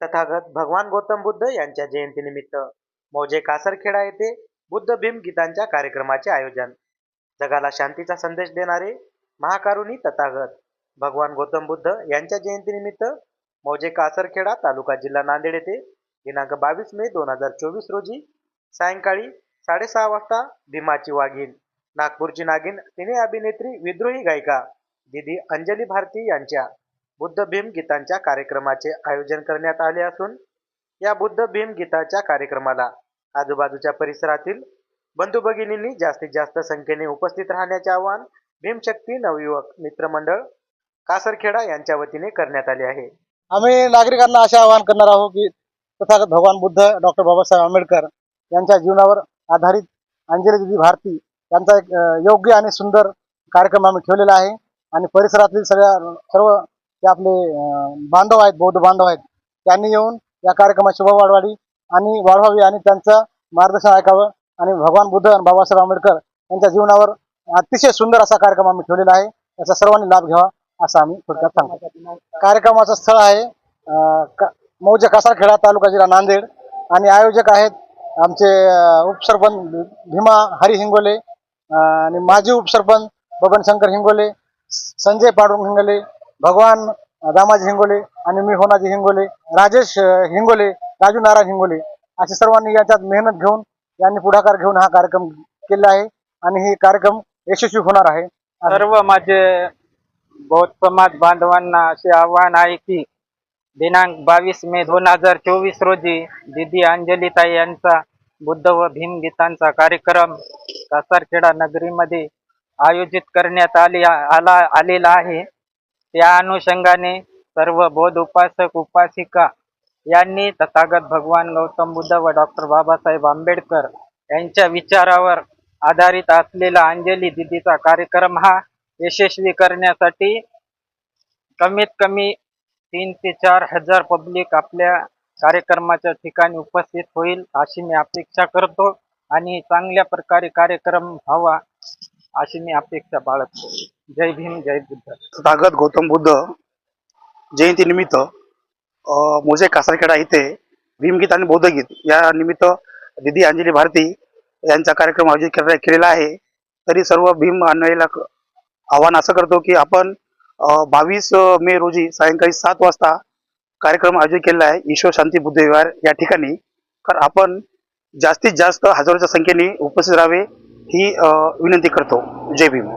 तथागत भगवान गौतम बुद्ध यांच्या जयंतीनिमित्त मौजे कासरखेडा येथे बुद्ध भीम गीतांच्या कार्यक्रमाचे आयोजन. जगाला शांतीचा संदेश देणारे महाकारुणी तथागत भगवान गौतम बुद्ध यांच्या जयंतीनिमित्त मौजे कासरखेडा तालुका जिल्हा नांदेड येथे दिनांक बावीस मे दोन हजार चोवीस रोजी सायंकाळी साडेसहा वाजता भीमाची वाघीण नागपूरची नागिन सिने अभिनेत्री विद्रोही गायिका दिदी अंजली भारती यांच्या बुद्ध भीम गीतांच्या कार्यक्रमाचे आयोजन करण्यात आले असून या बुद्ध भीम गीताच्या कार्यक्रमाला आजूबाजूच्या परिसरातील बंधू भगिनींनी जास्तीत जास्त संख्येने उपस्थित राहण्याचे आवाहन भीमशक्ती नवयुवक मित्रमंडळ कासरखेडा यांच्या वतीने करण्यात आले आहे. आम्ही नागरिकांना असे आवाहन करणार आहोत की तथागत भगवान बुद्ध डॉक्टर बाबासाहेब आंबेडकर यांच्या जीवनावर आधारित अंजली दिदी भारती यांचा एक योग्य आणि सुंदर कार्यक्रम आम्ही ठेवलेला आहे. आणि परिसरातील सगळ्या सर्व जे आपले बांधव आहेत बौद्ध बांधव आहेत त्यांनी येऊन या कार्यक्रमाची शोभा वाढवावी आणि वाढवावी आणि त्यांचं मार्गदर्शन ऐकावं. आणि भगवान बुद्ध आणि बाबासाहेब आंबेडकर यांच्या जीवनावर अतिशय सुंदर असा कार्यक्रम आम्ही ठेवलेला आहे. याचा सर्वांनी लाभ घ्यावा असं आम्ही थोडक्यात सांगतो. कार्यक्रमाचं स्थळ आहे अं, मौजे कासारखेडा तालुका जिल्हा नांदेड. आणि आयोजक आहेत आमचे उपसरपंच भीमा हरी हिंगोले आणि माजी उपसरपंच बबन शंकर हिंगोले संजय पाडुंग हिंगोले भगवान अं, दामाजी हिंगोले आणि मी होनाजी हिंगोले राजेश हिंगोले राजू नारायण हिंगोले असे सर्वांनी याच्यात मेहनत घेऊन यांनी पुढाकार घेऊन हा कार्यक्रम केला आहे आणि हे कार्यक्रम यशस्वी होणार आहे. सर्व माझे बौद्ध समाज बांधवांना असे आव्हान आहे की दिनांक बावीस मे दोन हजार चोवीस रोजी दिदी अंजलीताई यांचा बुद्ध व भीम गीतांचा कार्यक्रम कासारखेडा नगरीमध्ये आयोजित करण्यात आले आला आलेला आहे. त्या अनुषंगाने सर्व बौद्ध उपासक उपासिका यांनी तथागत भगवान गौतम बुद्ध व डॉक्टर बाबासाहेब आंबेडकर यांच्या विचारावर आधारित असलेला अंजली दिदीचा कार्यक्रम हा यशस्वी करण्यासाठी कमीत कमी तीन ते चार हजार पब्लिक आपल्या कार्यक्रमाच्या ठिकाणी उपस्थित होईल अशी मी अपेक्षा करतो. आणि चांगल्या प्रकारे कार्यक्रम व्हावा अशी मी अपेक्षा बाळगतो. जय भीम जय बुद्ध. तथागत गौतम बुद्ध जयंतीनिमित्त निमित्त मोजे कासारखेडा इथे भीमगीत आणि बौद्धगीत या निमित्त दिदी अंजली भारती यांचा कार्यक्रम आयोजित केलेला आहे. तरी सर्व भीम अन्वयाला आव्हान असं करतो की आपण बावीस मे रोजी सायंकाळी सात वाजता कार्यक्रम आयोजित केलेला आहे. ईश्वर शांती बुद्ध विहार या ठिकाणी. तर आपण जास्तीत जास्त हजारोच्या संख्येने उपस्थित राहावे. ही विनंती करतो. जय भीम.